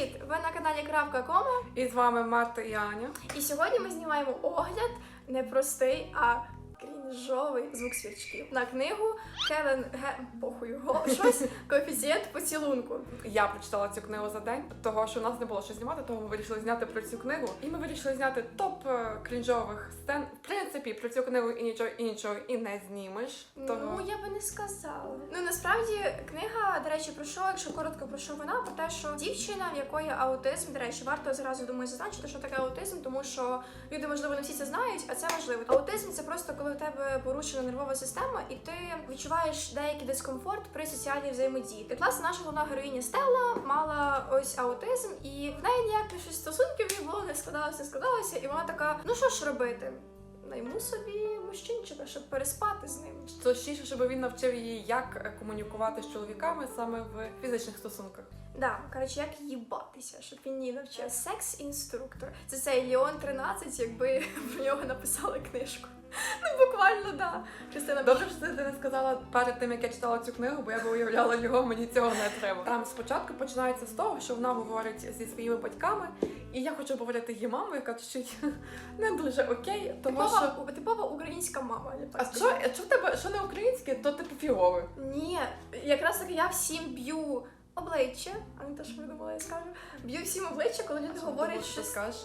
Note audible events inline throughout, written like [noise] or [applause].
Привіт! Ви на каналі Кравка Кома. І з вами Марта і Аня. І сьогодні ми знімаємо огляд не простий, а крінжовий звук свічків на книгу Хелен Ге... похуй, го- [laughs] щось коефіцієнт поцілунку. Я прочитала цю книгу за день, того що у нас не було що знімати, того ми вирішили зняти про цю книгу. І ми вирішили зняти топ е, крінжових сцен. В принципі, про цю книгу і нічого і нічого і не знімеш. Того Ну я би не сказала. Ну насправді книга, до речі, про що, якщо коротко про що вона, про те, що дівчина, в якої аутизм, до речі, варто зразу думаю зазначити, що таке аутизм, тому що люди, можливо, не всі це знають, а це важливо. Аутизм це просто коли у тебе порушена нервова система, і ти відчуваєш деякий дискомфорт при соціальній взаємодії. І власне наша головна героїня Стелла мала ось аутизм, і в неї ніяких щось стосунків не було, не складалося, не складалося, і вона така: ну що ж робити? Найму собі мужчинчика, щоб переспати з ним. точніше, щоб він навчив її, як комунікувати з чоловіками саме в фізичних стосунках. Да, коротше, як їбатися, щоб він її навчив. Секс-інструктор. Це цей Леон 13, якби [laughs] про нього написали книжку. Ну, буквально, да. Христина Добре, що ти не сказала перед тим, як я читала цю книгу, бо я би уявляла його, мені цього не треба. Там спочатку починається з того, що вона говорить зі своїми батьками, і я хочу говорити її маму, яка чуть не дуже окей, тому що. типова, типова українська мама. я так А що, що в тебе що не українське, то типу фігове. Ні, якраз таки я всім б'ю обличчя, а не те, що ви думали, я скажу. Б'ю всім обличчя, коли люди говорять що скажеш.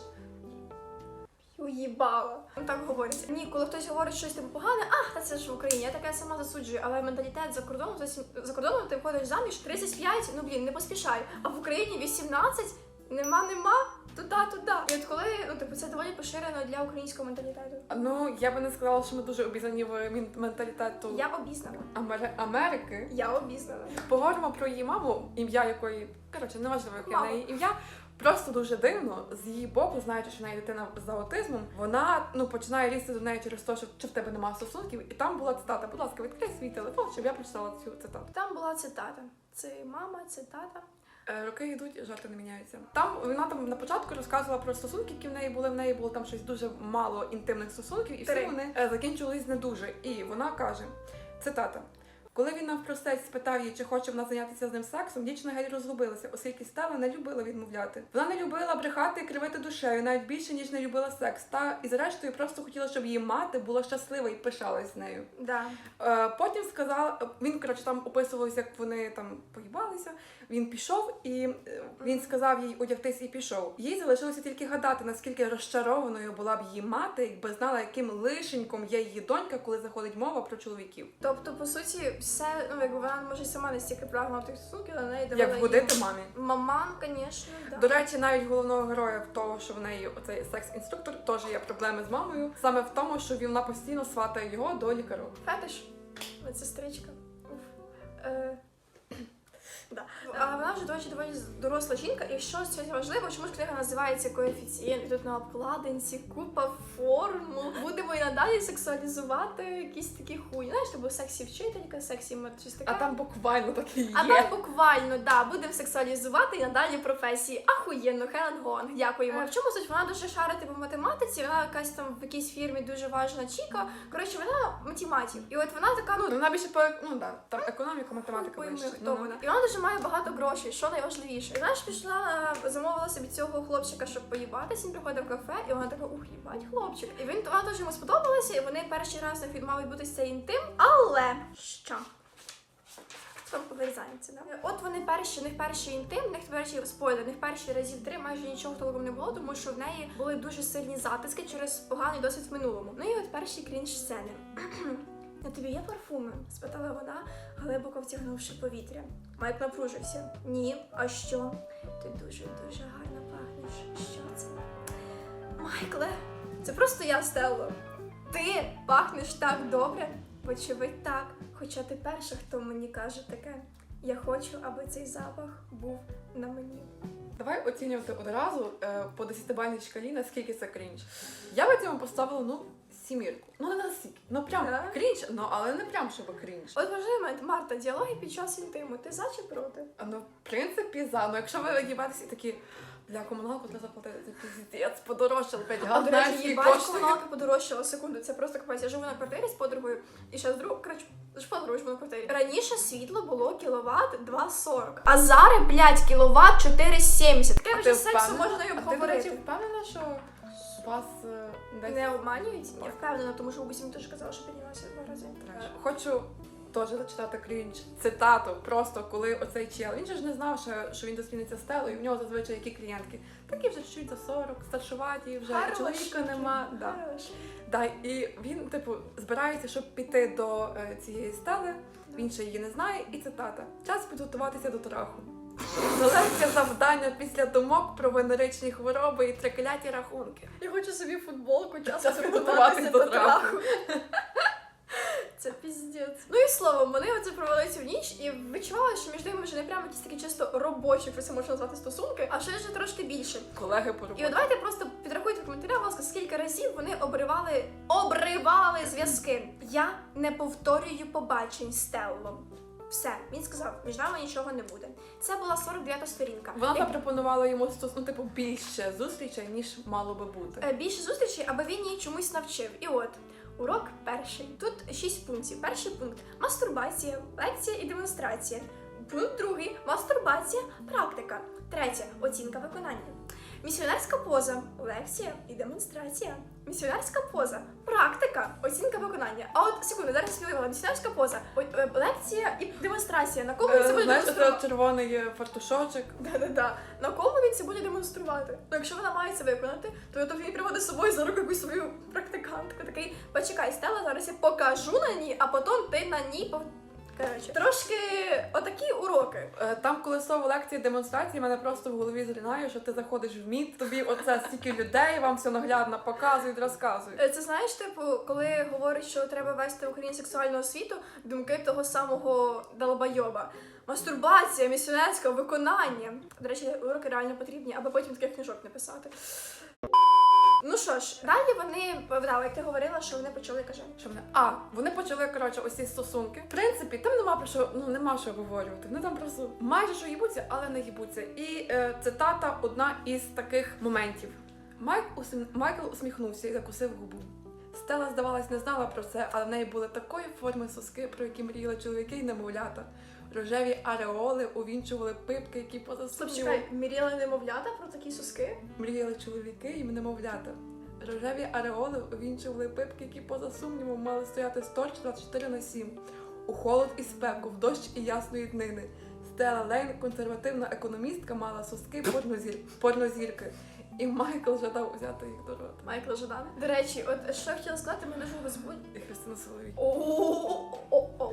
Уїбала. Так говориться. Ні, коли хтось говорить щось типу погане, ах, та це ж в Україні, я таке сама засуджую, але менталітет за кордоном за, сім- за кордоном ти виходиш заміж 35, ну блін, не поспішай. А в Україні 18, нема, нема, туди, туди. І от коли, ну типу, це доволі поширено для українського менталітету. Ну, я би не сказала, що ми дуже обізнані в менталітету Я обізнана. Амери- Америки. Я обізнана. Поговоримо про її маму, ім'я якої, коротше, неважливо, яке Мама. неї ім'я. Просто дуже дивно з її боку, знаючи, що в неї дитина з аутизмом, вона ну починає лізти до неї через те, що, що в тебе немає стосунків, і там була цитата. Будь ласка, відкрий свій телефон, щоб я прочитала цю цитату. Там була цитата. Це мама, цитата. Е, Роки йдуть, жарти не міняються. Там вона там на початку розказувала про стосунки, які в неї були. В неї було там щось дуже мало інтимних стосунків, і всі Три. вони закінчились закінчувались не дуже. І вона каже: цитата. Коли він навпростець спитав її, чи хоче вона зайнятися з ним сексом, дівчина геть розгубилася, оскільки Стелла не любила відмовляти. Вона не любила брехати і кривити душею, навіть більше ніж не любила секс. Та і зрештою просто хотіла, щоб її мати була щаслива і пишалась з нею. Да. Е, Потім сказав, він коротше там описувався, як вони там поїбалися. Він пішов і е, він сказав їй одягтись і пішов. Їй залишилося тільки гадати, наскільки розчарованою була б її мати, якби знала, яким лишеньком є її донька, коли заходить мова про чоловіків. Тобто, по суті, все, ну якби вона може й сама настільки прагнула тих стосунків, але неї давала Як вгодити мамі. Маман, звісно, да. До речі, навіть головного героя в того, що в неї оцей секс-інструктор, теж є проблеми з мамою. Саме в тому, що вона постійно сватає його до лікарів. Фетиш, медсестричка. Уф. Е, Да. А вона вже доволі доволі доросла жінка, і що це важливо, чому ж книга називається коефіцієнт, і тут на обкладинці купа формул. Будемо і надалі сексуалізувати якісь такі хуйні. Знаєш, тобто сексі вчителька, сексі щось таке. А там буквально таке є. А там буквально, да, будемо сексуалізувати і надалі професії. Ахуєнно, Хелен Гонг, дякуємо. Е, В чому суть? Вона дуже шарити по математиці, вона якась там в якійсь фірмі дуже важна чіка. Коротше, вона математик. І от вона така, ну, Ну, вона більше по ну да, там економіка, математика Пойми, вище. хто Ну, вона. І вона дуже має багато грошей, що найважливіше. І знаєш, пішла, е, замовила собі цього хлопчика, щоб поїбатися. Він приходив в кафе, і вона така, ух, їбать, хлопчик. І він вона дуже йому сподобалася, і вони перший раз на фільм мав відбутися цей інтим. Але що? Там да? От вони перші, них перший інтим, в них перший спойлер, в них перші разів три майже нічого толком не було, тому що в неї були дуже сильні затиски через поганий досвід в минулому. Ну і от перші крінж сцени. [clears throat] На тобі є парфуми? спитала вона, глибоко втягнувши повітря. Майк напружився. Ні, а що? Ти дуже дуже гарно пахнеш. Що це? Майкле, це просто я Стелло. Ти пахнеш так добре. Вочевидь так. Хоча ти перша, хто мені каже таке. Я хочу, аби цей запах був на мені. Давай оцінювати одразу е, по 10-бальній шкалі, наскільки це крінж. Я би цьому поставила ну сімірку. Ну не настільки. Ну прям Так? крінж, ну але не прям щоб крінж. От важливий момент, Марта, діалоги під час інтиму. Ти за чи проти? Ну, в принципі, за. Ну, якщо ви їбатися такі для комуналку треба заплатити це піздець, подорожчало 5 А до речі, їбать, комуналка подорожчала секунду. Це просто капець. Я живу на квартирі з подругою, і ще з другою, коротше, з подругою живу на квартирі. Раніше світло було кіловат 2,40. А зараз, блядь, кіловат 4,70. Таке А вже сексу можна й А ти, до речі, обговорити. впевнена, що вас е, десь Не обманюють? Я впевнена, тому що бабуся мені теж казала, що піднялася два рази. Хочу теж зачитати крінж цитату. Просто коли оцей чел. Він же ж не знав, що, що він зустрінеться з Стелою. В нього зазвичай які клієнтки. Такі вже чуть за 40, старшуваті, вже Хороші. чоловіка нема. Да. Да, і він, типу, збирається, щоб піти до е, цієї стели. Він ще її не знає, і цитата: час підготуватися до траху. Залежне завдання після думок про венеричні хвороби і трикляті рахунки. Я хочу собі футболку, час Час підготуватися до траху. [laughs] Це піздець. Ну і словом, вони оце провели цю ніч і відчували, що між ними вже не прямо якісь такі чисто робочі, якщо це можна назвати стосунки, а щось вже трошки більше. Колеги по І от давайте просто підрахуйте в коментарях, будь ласка, скільки разів вони обривали, обривали зв'язки. Я не повторюю побачень з Теллом. Все, він сказав, між нами нічого не буде. Це була 49-та сторінка. Вона Як- запропонувала йому ну, типу, більше зустрічей, ніж мало би бути. Е, більше зустрічей, аби він її чомусь навчив. І от урок перший. Тут шість пунктів. Перший пункт мастурбація, лекція і демонстрація. Пункт другий мастурбація, практика. Третє оцінка виконання. Місіонерська поза, лекція і демонстрація. Місіонерська поза, практика, оцінка виконання. А от секунду, зараз спілила місіонерська поза, о- е, лекція і демонстрація. На кому він це Е, буде Знаєш, демонструвати? це червоний е, фартушочок. Да-да-да. На кому він це буде демонструвати? Ну, якщо вона має це виконати, то, то він приводить з собою за руку якусь свою практикантку. Такий, почекай, Стелла, зараз я покажу на ній, а потім ти на ній пов... Коротше, трошки отакі уроки. Е, Там, коли слово лекції демонстрації, мене просто в голові зринає, що ти заходиш в міт, тобі оце стільки людей, вам все наглядно показують, розказують. Е, Це знаєш, типу, коли говорять, що треба вести в Україні сексуальну освіту, думки того самого долбойоба. Мастурбація, місіонерське виконання. До речі, уроки реально потрібні, аби потім таких книжок не писати. Ну що ж, далі вони, да, як ти говорила, що вони почали каже. Що вони? А, вони почали коротше ці стосунки. В принципі, там нема про що, ну нема що обговорювати. Вони там просто майже що їбуться, але не їбуться. І е, цитата одна із таких моментів. Майк усм... Майкл усміхнувся і закусив губу. Стела, здавалось, не знала про це, але в неї були такої форми соски, про які мріяли чоловіки й немовлята. Рожеві ареоли увінчували пипки, які поза Стоп, сумнівом немовлята про такі соски? мріяли чоловіки і немовлята. Рожеві ареоли увінчували пипки, які поза сумнівом мали стояти сторч 24 на 7. У холод і спеку, в дощ і ясної днини. Стела Лейн, консервативна економістка, мала соски порнозір... порнозірки. І Майкл жадав взяти їх до рота. Майкл Жадан. До речі, от що я хотіла сказати, мене дуже збудь. І Христина Соловій.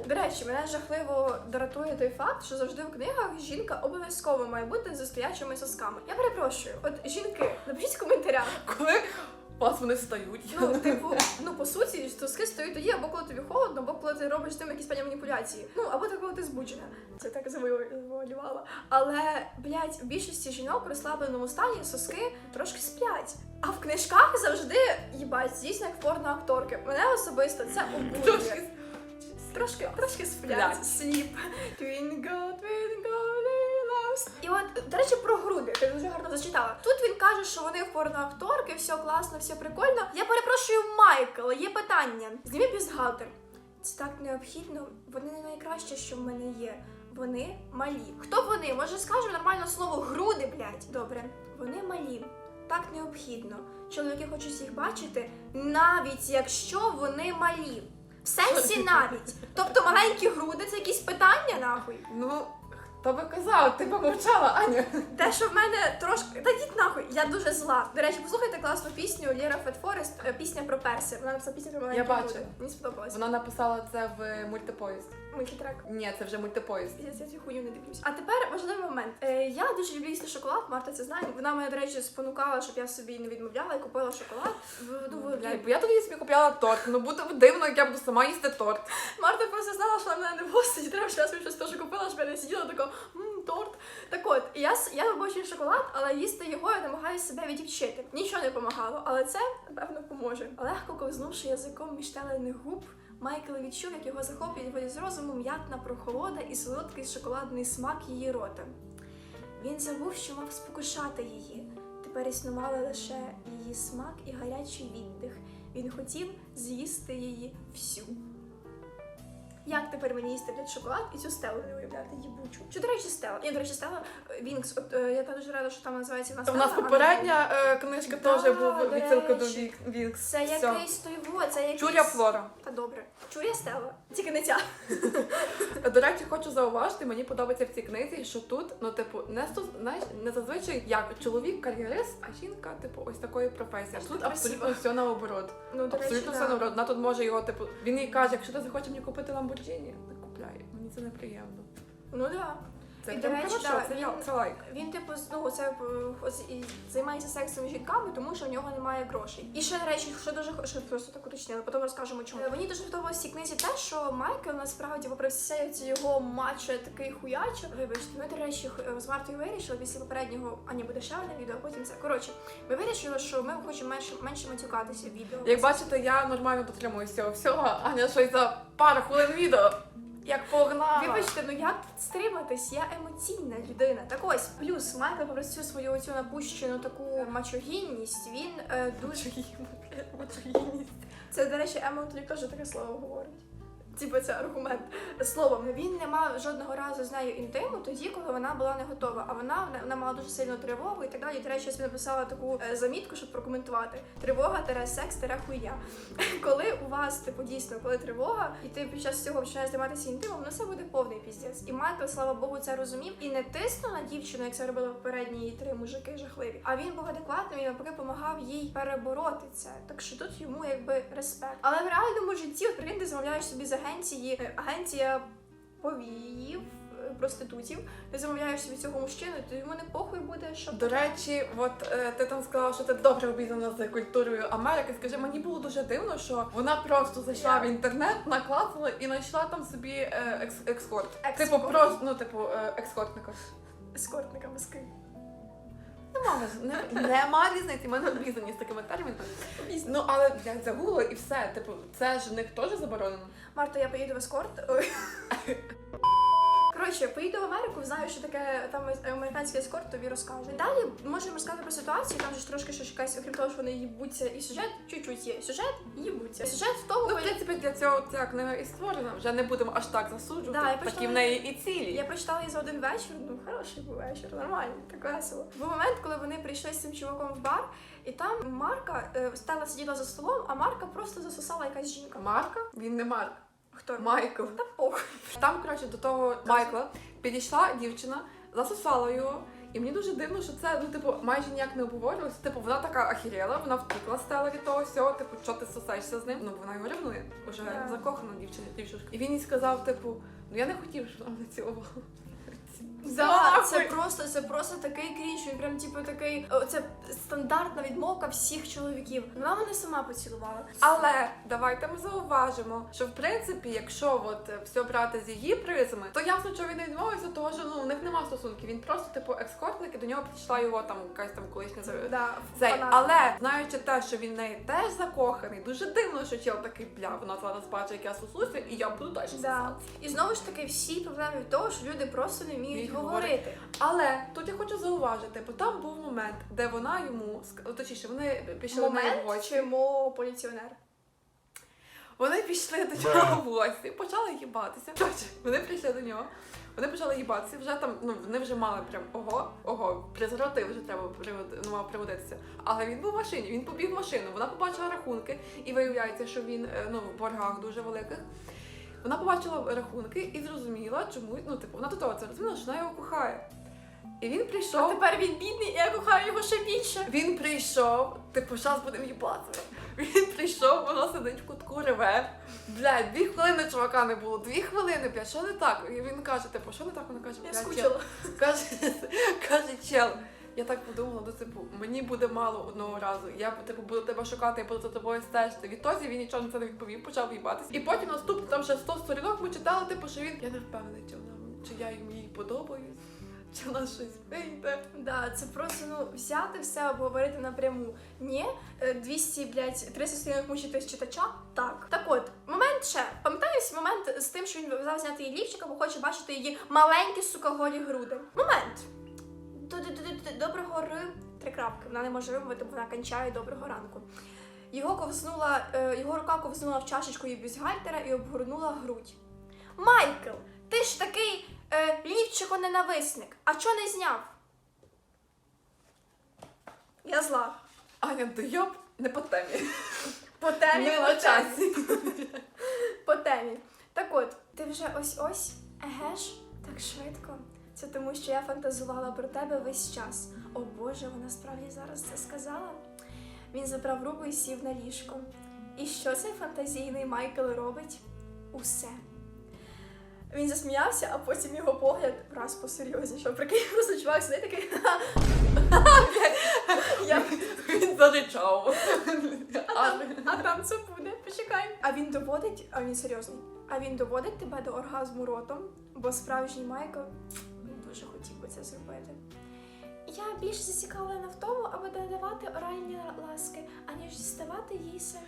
До речі, мене жахливо дратує той факт, що завжди в книгах жінка обов'язково має бути з стоячими сосками. Я перепрошую, от жінки, напишіть в коментарях. Коли вас вони стають. Ну, [laughs] типу, ну по суті, соски стоять тоді, або коли тобі холодно, або коли ти робиш з тим якісь певні маніпуляції. Ну, або так, коли ти збуджена. Це так завуалювала. Але, блядь, в більшості жінок в розслабленому стані соски трошки сплять. А в книжках завжди їбать, дійсно як порноакторки. Мене особисто це обурює. Трошки Трошки, сплять. Сліп. Twinkle, little stars. І от, до речі, про груди. Ти дуже гарно зачитала. Тут він каже, що вони порноакторки, все класно, все прикольно. Я перепрошую, Майкл, є питання. Зніми бюстгальтер. Це так необхідно. Вони не найкраще, що в мене є. Вони малі. Хто вони? Може скажемо нормально слово груди, блядь. Добре, вони малі. Так необхідно. Чоловіки хочуть їх бачити, навіть якщо вони малі. В сенсі [laughs] навіть. Тобто маленькі груди це якісь питання, нахуй. Ну, хто би казав, ти помовчала, Аня. Те, що в мене трошки. Та діть нахуй, я дуже зла. До речі, послухайте класну пісню Ліра Фетфорест, е, пісня про перси. Вона написала пісню про маленькі Я бачу. груди. Мені сподобалось. Вона написала це в мультипоїзд. Мультитрек. Ні, це вже мультипоїзд. Я цю хуйню не дивлюсь. А тепер важливий момент. Е, я дуже люблю їсти шоколад, Марта це знає. Вона мене, до речі, спонукала, щоб я собі не відмовляла і купила шоколад. В- Ну, Блядь, бо я тоді собі купляла торт. Ну буде дивно, як я буду сама їсти торт. Марта просто знала, що вона мене не гостить, треба, що я собі щось теж купила, щоб я не сиділа така, мм, торт. Так от, я, я обожнюю шоколад, але їсти його я намагаюся себе відівчити. Нічого не допомагало, але це, напевно, поможе. Легко ковзнувши язиком між телених губ, Майкл відчув, як його захоплює воді з розуму м'ятна прохолода і солодкий шоколадний смак її рота. Він забув, що мав спокушати її. Тепер існували лише її смак і гарячий віддих. Він хотів з'їсти її всю. Як тепер мені їсти блядь, шоколад і цю стелу не уявляти їбучу? Чи, до речі, стела? Ні, до речі, стела е, Вінкс. От е, я дуже рада, що там називається вона У нас а попередня е, книжка Да, теж був до відсилка до речі. Вік- Вінкс. Це Все. якийсь той во, це якийсь... Чуря Флора. Добре. Чуря стела. Тільки не ця. [laughs] До речі, хочу зауважити, мені подобається в цій книзі, що тут, ну, типу, не стос... знаєш, не зазвичай як чоловік кар'єрист, а жінка, типу, ось такої професії. А тут абсолютно все наоборот. Ну, до речі, Абсолютно да. все наоборот. Вона тут може його, типу, він їй каже, якщо ти захочеш мені купити Ламборджині, не купляй. Мені це неприємно. Ну да. Це І, до речі, хорошо, да, це, він- це лайк. Він, типу, ну, це е, ось і займається сексом з жінками, тому що в нього немає грошей. І ще, до речі, що дуже що просто так уточнили, потім розкажемо чому. Е, Мені дуже сподобалось в цій книзі те, що Майкл насправді, попри все ці його матче такий хуячо. Вибачте, ми, до речі, з Мартою вирішили після попереднього, а ні, буде ще одне відео, а потім це. Коротше, ми вирішили, що ми хочемо менше, менше матюкатися в відео. Як бачите, я нормально дотримуюся цього всього, Аня щось за пару хвилин відео. Як погнала. Вибачте, ну як тут стриматись? Я емоційна людина. Так ось, плюс Майкл цю свою оцю напущену таку мачогінність, він е, дуже. Мачогінність. Це, до речі, тобі теж таке слово говорить. Типу, це аргумент. Словом, він не мав жодного разу з нею інтиму тоді, коли вона була не готова. А вона, вона мала дуже сильну тривогу і так далі. До речі, я собі написала таку е, замітку, щоб прокоментувати. Тривога тере секс тере хуйня. [laughs] Коли у вас, типу, дійсно, коли тривога, і ти під час цього починаєш займатися інтимом, ну це буде повний піздець. І Майкл, слава Богу, це розумів і не тиснув на дівчину, як це робили попередні три мужики жахливі. А він був адекватним і навпаки допомагав їй перебороти це. Так що тут йому якби респект. Але в реальному житті, от ти замовляєш собі з агенції е, агенція повіїв. е, Проститутів, ти замовляєш собі цього мужчину, то йому не похуй буде, що До речі, от е, ти там сказала, що ти добре обізнана за культурою Америки. Скажи, мені було дуже дивно, що вона просто зайшла в інтернет, наклацала і знайшла там собі е, екс- екскорт. Типу, просто ну, типу, е, екскортника. ескортниками з ким. Нема, не, нема різниці, ми не обізнані з такими термінами. Ну але як загугло і все. Типу, це ж в них теж заборонено. Марта, я поїду в ескорт. [laughs] Коротше, поїду в Америку, знаю, що таке там американський ескорт, тобі розкажу. Далі можемо розказати про ситуацію, там же ж трошки щось якась, окрім того, що вони їбуться, і сюжет чуть-чуть є. Сюжет їбуться. Сюжет в тому, Ну, в принципі, для цього ця книга і створена. Вже не будемо аж так засуджувати. Да, я Такі в неї і цілі. Я прочитала її за один вечір, ну хороший був вечір, нормально, так весело. Був момент, коли вони прийшли з цим чуваком в бар, і там Марка е, Стелла сиділа за столом, а Марка просто засосала якась жінка. Марка? Він не Марк. Хто? Майкл. Та похуй. Там, коротше, до того Майкла підійшла дівчина, засосала його. І мені дуже дивно, що це ну, типу, майже ніяк не обговорювалося. Типу, вона така ахірела, вона втікла стала від того всього. Типу, що ти сосаєшся з ним? Ну вона його ревнує, вже yeah. закохана дівчина, дівчушка. І він їй сказав, типу, ну я не хотів, щоб вона мене цілувала. Да, це просто це просто такий крінж, він прям типу такий. Це стандартна відмовка всіх чоловіків. Вона мене сама поцілувала. Але давайте ми зауважимо, що в принципі, якщо от е, все брати з її призми, то ясно, що він не відмовився, того що ну у них нема стосунків. Він просто типу екскортник, і до нього підійшла його там якась там колишня Да, Цей, але знаючи те, що він в неї теж закоханий, дуже дивно, що чел такий бля, вона зараз бачить, як я сосуся, і я буду далі Да. І знову ж таки, всі проблеми від того, що люди просто не Вміють говорити. Але тут я хочу зауважити, бо там був момент, де вона йому точніше, вони пішли в Момент гості. чи поліціонер? Вони пішли до нього в гості, почали їбатися. Вони прийшли до нього. Вони почали їбатися, вже там, ну вони вже мали прям ого, ого, призроти вже треба привод- ну, мав приводитися. Але він був в машині, він побіг в машину, вона побачила рахунки, і виявляється, що він е, ну, в боргах дуже великих. Вона побачила рахунки і зрозуміла, чому, ну, типу, вона до того це розуміла, що вона його кохає. І він прийшов. А тепер він бідний, і я кохаю його ще більше. Він прийшов, типу, зараз будемо їбати. Він прийшов, вона сидить в кутку, реве. Блядь, дві хвилини чувака не було, дві хвилини, блядь, що не так? І він каже, типу, що не так? Вона каже, Я блядь, чел. скучила. Каже, [laughs] каже, чел. Я так подумала, ну, типу, мені буде мало одного разу. Я типу буду тебе шукати, я буду за тобою стежити. Відтоді він нічого на це не відповів, почав їбатись. І потім наступно там ще 100 сторінок ми читали, типу, що він. Я не впевнений, чи вона чи я їм їй подобаюсь. чи у нас щось вийде. Да, це просто ну взяти все обговорити напряму. Ні, е, 200, блядь, 300 сторінок мучити читача. Так. Так от, момент ще. Пам'ятаєш момент з тим, що він взяв зняти її лівчика, бо хоче бачити її маленькі сука голі груди. Момент. Ду-ду-ду-ду-ду. Доброго ри. Три крапки. Вона не може вимовити, бо вона кончає доброго ранку. Його ковзнула, е, його рука ковзнула в чашечку її бюстгальтера і обгорнула грудь. Майкл, ти ж такий е, лівчико-ненависник. А чо не зняв? Я зла. Аня, дойоб не по темі. По темі, Не по темі. часі. По темі. Так от, ти вже ось-ось, еге ж, так швидко. Це тому, що я фантазувала про тебе весь час. О Боже, вона справді зараз це сказала. Він забрав руку і сів на ліжко. І що цей фантазійний Майкл робить? Усе. Він засміявся, а потім його погляд раз посерйознішав. Прикинь, просто чувак сидить такий. Я Він заричав. А, там це буде, почекай. А він доводить, а він серйозний. А він доводить тебе до оргазму ротом, бо справжній Майкл це зробити. Я більш зацікавлена в тому, аби додавати оральні ласки, аніж діставати їй самі.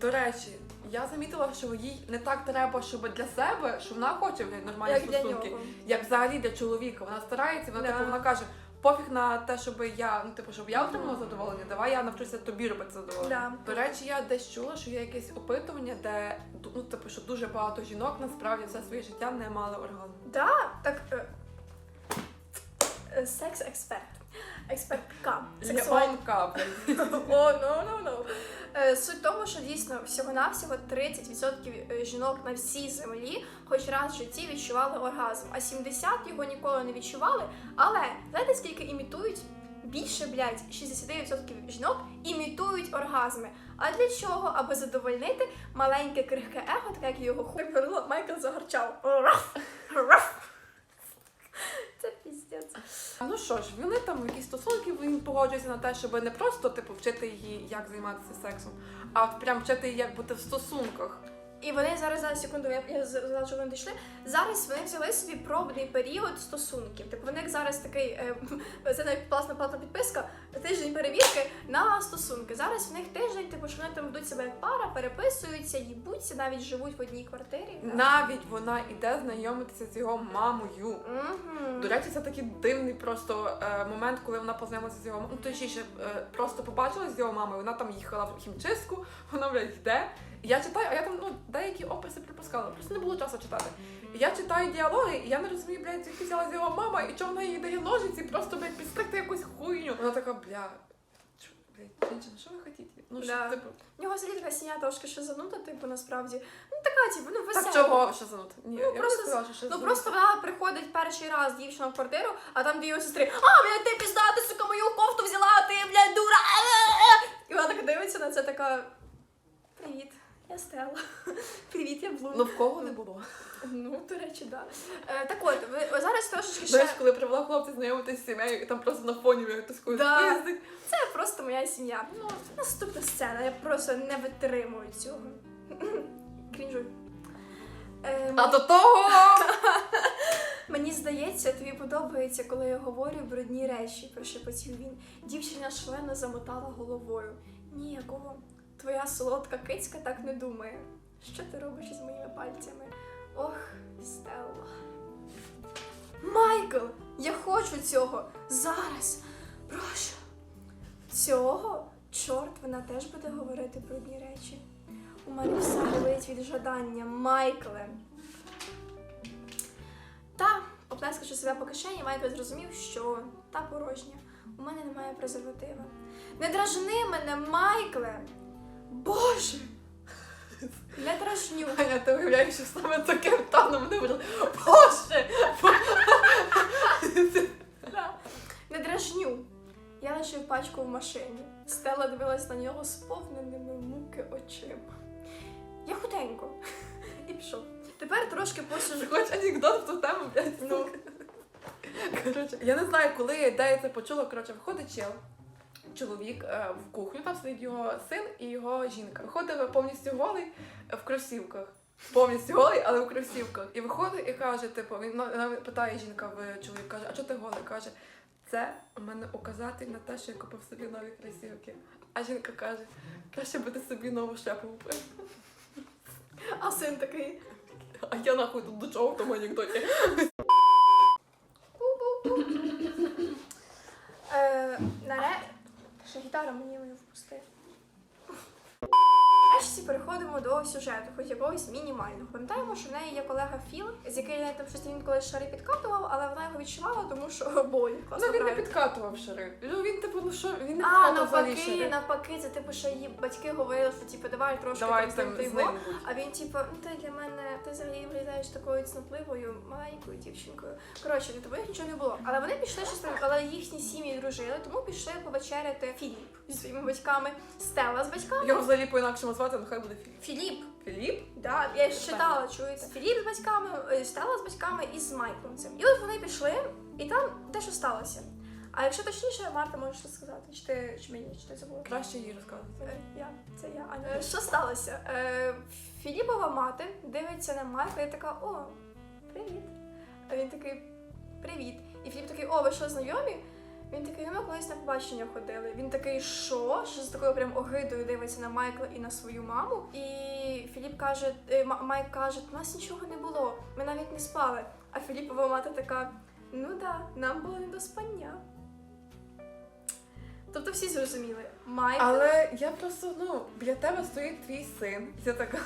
До речі, я замітила, що їй не так треба, щоб для себе, що вона хоче блядь, нормальні Як для стосунки. нього. Як взагалі для чоловіка. Вона старається, вона Да. типу, вона каже. Пофіг на те, щоб я, ну типу, щоб я отримала задоволення, давай я навчуся тобі робити задоволення. Да. До речі, я десь чула, що є якесь опитування, де ну, типу, що дуже багато жінок насправді все своє життя не мали оргазму. Да, так. Е, е, Секс-експерт. Експертка. Сексуальна. [laughs] О, ну, ну, ну. Е, Суть в тому, що дійсно всього-навсього 30% жінок на всій землі хоч раз в житті відчували оргазм, а 70% його ніколи не відчували. Але знаєте, скільки імітують? Більше, блядь, 69% жінок імітують оргазми. А для чого? Аби задовольнити маленьке крихке его, таке як його хуй Майкл загарчав. Раф! Раф! Це піздець. Ну що ж, вони там якісь стосунки він погоджується на те, щоб не просто типу вчити її, як займатися сексом, а прям вчити її, як бути в стосунках. І вони зараз зараз секунду, я, я знала, що вони дійшли. Зараз вони взяли собі пробний період стосунків. Типу вони як зараз такий е, [laughs] це навіть класна платна підписка. Тиждень перевірки на стосунки. Зараз в них тиждень, типу, що вони там ведуть себе як пара, переписуються, їбуться, навіть живуть в одній квартирі. Навіть вона іде знайомитися з його мамою. Угу. До речі, це такий дивний просто е, момент, коли вона познайомилася з його мамою. Ну, точніше, е, просто побачилась з його мамою. Вона там їхала в хімчистку, [laughs] вона блядь, йде. Я читаю, а я там ну деякі описи припускала, просто не було часу читати. Я читаю діалоги, і я не розумію, блядь, звідки взялась його мама, і чому вона їй дає ножиці, просто блядь, підстригти якусь хуйню. Вона така, бля. жінчина, що ви хотіте? Ну, що, Да. типу, В нього взагалі така сім'я трошки шизанута, типу, насправді. Ну така, типу, ну весела. так чого що? Ні, Ну, я не просто- сказала, що що Ну просто вона приходить перший раз дівчина в квартиру, а там дві його сестри. А, блядь, ти пізда, ти сука мою кофту взяла, ти, блядь, дура. е-е-е!» І вона так дивиться на це, така. Привіт, я Стелла. [laughs] Привіт, я Блум. Ну в кого не було. Ну, до речі, да. Е, так от, ви зараз трошечки ще. Знаєш, коли привела хлопця знайомитися з сім'єю, і там просто на фоні хтось Да. пиздить. Це просто моя сім'я. Ну, наступна сцена, я просто не витримую цього. [laughs] Крінжуй. Ем, А до того [laughs] Мені здається, тобі подобається, коли я говорю брудні речі, прошепотів він. Дівчина шлено замотала головою. Ніякого. Твоя солодка кицька так не думає. Що ти робиш із моїми пальцями? Ох, Стелла. Майкл, я хочу цього зараз. Прошу. Цього? Чорт, вона теж буде говорити брудні речі. У мене все болить від жадання, Майкле. Та, поплескавши себе по кишені, Майкл зрозумів, що та порожня. У мене немає презерватива. Не дражни мене, Майкле! Боже! Не дражню. Аня, ти уявляєш, що саме таким тоном не буде. Боже! Да. Не дражню. Я лишив пачку в машині. Стелла дивилась на нього сповненими муки очима. Я худенько. І пішов. Тепер трошки посижу. Хоч анекдот в ту тему, блядь. Ну, Коротше, я не знаю, коли де я це почула. Коротше, виходить чел. Чоловік е, в кухню, там сидить його син і його жінка. Виходив повністю голий е, в кросівках. Повністю голий, але у кросівках. І виходить і каже, типу, він ну, питає жінка в чоловік, каже, а чого ти голий? Каже, це у мене указатель на те, що я купив собі нові кросівки. А жінка каже, краще би ти собі нову шляпу купив. А син такий. А я нахуй тут до чого в тому анекдоті. [laughs] Е, наре... Ще гітара мені мою впусти. Нарешті переходимо до сюжету, хоч якогось мінімального. Пам'ятаємо, що в неї є колега Філ, з який я там щось він колись шари підкатував, але вона його відчувала, тому що [laughs] бой. Ну він не підкатував шари. Ну він типу, ну що, він не А, навпаки, навпаки, це типу, що її батьки говорили, що типу, давай трошки Давай там з ним там з його. ним будь. А він, типу, ну ти для мене, ти взагалі виглядаєш такою цнотливою, маленькою дівчинкою. Коротше, для тобою нічого не було. Але вони пішли щось там, але їхні сім'ї дружили, тому пішли повечеряти Філіп зі своїми батьками, Стелла з батьками. Його взагалі по-інакшому звати, нехай буде Філіп. Філіп, Філіп? да, я ж читала, чуєте. Філіп з батьками, е, Стелла з батьками і з Майклом цим. І от вони пішли, і там те, що сталося. А якщо точніше, Марта можеш щось сказати, чи ти чи мені, чи ти забула? Краще їй розказувати. Е, Я, це я, Аня. Е, Що сталося? Е, Філіпова мати дивиться на Майкла і така: О, привіт. А він такий Привіт. І Філіп такий, о, ви що знайомі? Він такий, ну ми колись на побачення ходили. Він такий, що? Що з такою прям огидою дивиться на Майкла і на свою маму. І Філіп каже, е, Ма- Майк каже, у нас нічого не було, ми навіть не спали. А Філіпова мати така: ну да, нам було не до спання. Тобто всі зрозуміли, Майкл Але я просто, ну, біля тебе стоїть твій син. Я така.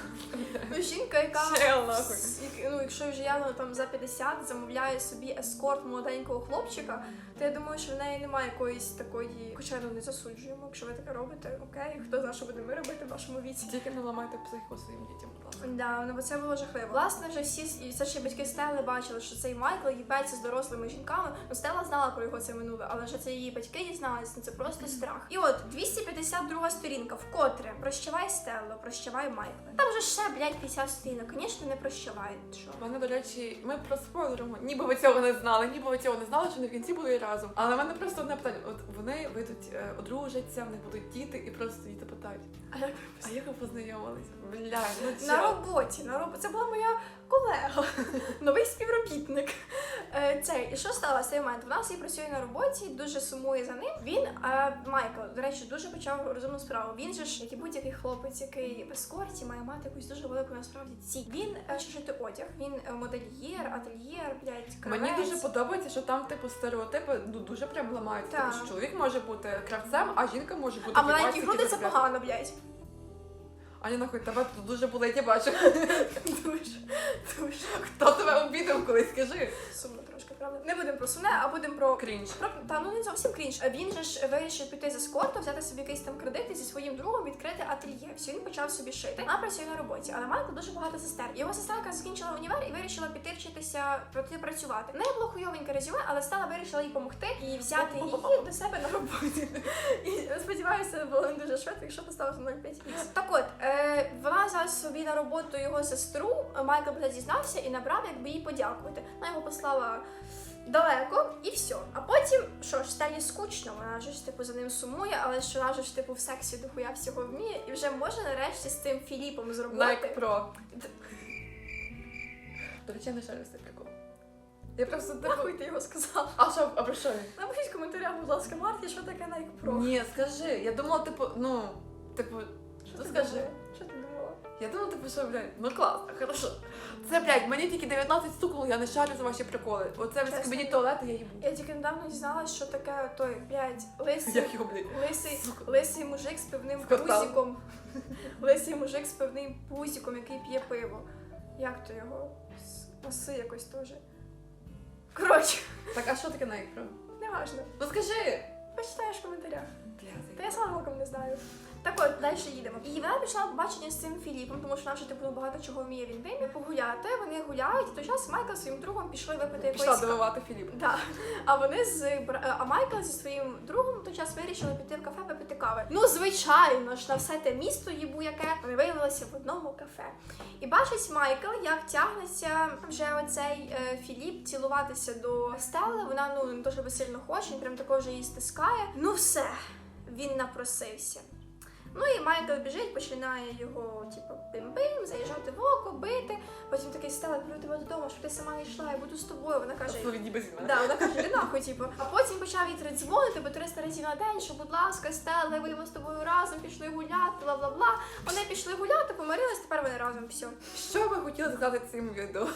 Ну, жінка, яка Чел, нахуй. як- ну, якщо вже явно там за 50 замовляє собі ескорт молоденького хлопчика, то я думаю, що в неї немає якоїсь такої, хоча ну не засуджуємо. Якщо ви таке робите, окей, хто знає, що будемо робити в вашому віці. Тільки не ламайте психіку своїм дітям, будь ласка. Да, ну бо це було жахливо. Власне, вже всі і все ще батьки Стели бачили, що цей Майкл їбеться з дорослими жінками. Ну Стела знала про його це минуле, але вже це її батьки дізналися. Ну це просто страх. І от 252 сторінка, вкотре прощавай Стелло, прощавай Майкла. Там вже ще, блядь, 50 сторінок. Звісно, не прощавай. Що? Мене, до речі, ми про спойлеримо. Ніби ви цього не знали, ніби ви цього не знали, що не в кінці були разом. Але в мене просто одне питання: от вони вийдуть, е, одружаться, в них будуть діти, і просто діти питають: А як ви познайомились? Бля, ну на роботі, на роботі. Це була моя колега, [laughs] новий співробітник. Е, Цей, і що сталося цей момент? Вона всі працює на роботі, дуже сумує за ним. Він, е, Майкл, до речі, дуже почав розумну справу. Він же ж, як і будь-який хлопець, який в ескорті, має мати якусь дуже велику насправді ціль. Він е, шити одяг, він модельєр, ательєр, блядь, кравець. Мені дуже подобається, що там типу стереотипи ну дуже прям ламаються. Так. Типу, що чоловік може бути кравцем, а жінка може бути А маленькі дівчинкою, груди це погано, блядь. Аня, нахуй, тебе тут дуже болить, я бачу. [laughs] Дуже, дуже Хто тебе обідав колись, скажи? сумно трошки, правда? Не будемо про сумне, а будемо про Крінж. Про та ну не зовсім крінж. Він же ж вирішив піти за скорту, взяти собі якийсь там кредит і зі своїм другом відкрити ательє. Все, він почав собі шити. Вона працює на роботі, але Майкл дуже багато сестер. Його сестренка закінчила універ і вирішила піти вчитися піти працювати. В неї було хуйовеньке резюме, але стала вирішила їй допомогти і взяти її до себе на роботі. [laughs] І сподіваюся, було не дуже швидко, якщо поставити 0,5 Так от, е, вона взяла собі на роботу його сестру. Майкл буде зізнався і набрав, якби їй подякувати. Вона його послала далеко і все. А потім, що ж, стає скучно, вона ж типу за ним сумує, але ж вона ж типу в сексі дохуя всього вміє, і вже може нарешті з цим Філіпом зробити. Nike Pro. До речі, не шарю цей прикол. Я просто типу. Нахуй ти його сказав. А що, а про що? Напишіть в коментарях, будь ласка, Марті, що таке Nike Pro? Ні, скажи. Я думала, типу, ну, типу, Що ну ти скажи. Я думала, типу, що, блядь, ну класно, хорошо. Це, блядь, мені тільки 19 стукнуло, я не шарю за ваші приколи. Оце Чесно. в кабінет туалету я їбу. Я тільки недавно дізналась, що таке той, блядь, лисий, Як його, блядь? лисий, лисий мужик з пивним Скотал. пузиком. Лисий мужик з пивним пузиком, який п'є пиво. Як то його? Носи якось теж. Коротше, Так, а що таке Pro? неважно. Ну скажи. Почитаєш в коментарях. Та я сама толком не знаю. Так от, далі їдемо. І вона пішла побачення з цим Філіпом, тому що вона вже типу багато чого вміє він вимі погуляти. Вони гуляють, і в той час Майкл зі своїм другом пішли випити Пішла якоїсь дивувати Філіп. Да. А вони з а Майкл зі своїм другом в той час вирішили піти в кафе випити кави. Ну, звичайно ж, на все те місто їбу, яке вони виявилися в одному кафе. І бачить Майкл, як тягнеться вже оцей е, Філіп цілуватися до Стелли. Вона ну не дуже сильно хоче, він прям також її стискає. Ну все, він напросився. Ну і Майкл біжить, починає його, типу, бим-бим, заїжджати в око, бити. Потім такий Стелла, беру тебе додому, щоб ти сама не йшла, я буду з тобою. Вона каже. Да, вона каже, «Іди нахуй, типу. А потім почав їй дзвонити по 300 разів на день, що, будь ласка, Стелла, ми будемо з тобою разом, пішли гуляти, бла бла бла. Вони пішли гуляти, помирились, тепер вони разом. Все. Що ви хотіли сказати цим відео?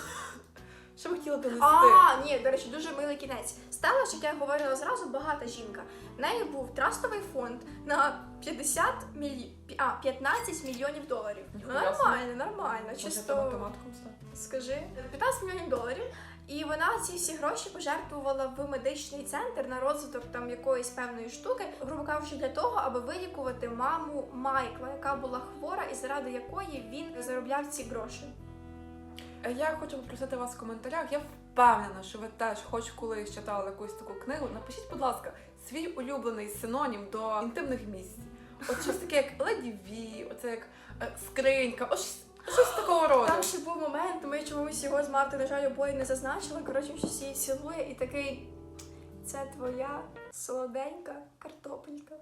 Що ви хотіли донести? А, ні, до речі, дуже милий кінець. Стелла, ж, як я говорила зразу, багата жінка. В неї був трастовий фонд на 50 мілі... а, 15 мільйонів доларів. Ніхуя нормально, нормально. Чисто ти математиком стати? скажи 15 мільйонів доларів. І вона ці всі гроші пожертвувала в медичний центр на розвиток там якоїсь певної штуки, грубо кажучи, для того, аби вилікувати маму Майкла, яка була хвора, і заради якої він заробляв ці гроші. Е, Я хочу попросити вас в коментарях. Я впевнена, що ви теж хоч колись читали якусь таку книгу. Напишіть, будь ласка, свій улюблений синонім до інтимних місць. От щось таке, як леді Ві, оце як е, скринька, ось щось такого роду. Там ще був момент, ми чомусь його з Мартою, на жаль, обоє не зазначили. Коротше, щось її цілує і такий. Це твоя солоденька картопелька.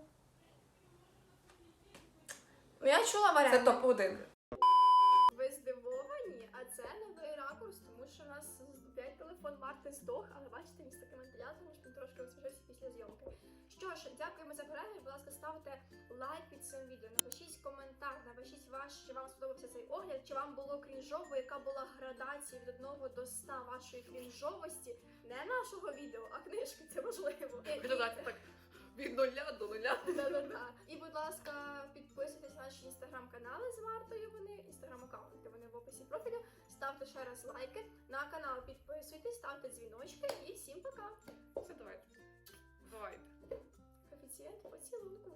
Ну, я чула варіант. Це топ 1 телефон Марти здох, але бачите, він з таким вентилятором, що він трошки освіжився після зйомки. Що ж, дякуємо за перегляд. Будь ласка, ставте лайк під цим відео, напишіть коментар, напишіть ваш, чи вам сподобався цей огляд, чи вам було крінжово, яка була градація від 1 до 100 вашої крінжовості. Не нашого відео, а книжки, це важливо. Віддати так від нуля до нуля. Да-да-да. І, будь ласка, підписуйтесь на наші інстаграм-канали з Мартою. Вони інстаграм-аккаунти, вони в описі профілю. Ставте ще раз лайки. На канал підписуйтесь, ставте дзвіночки і всім пока. Все, давайте. Давайте. Коефіцієнт поцілунку.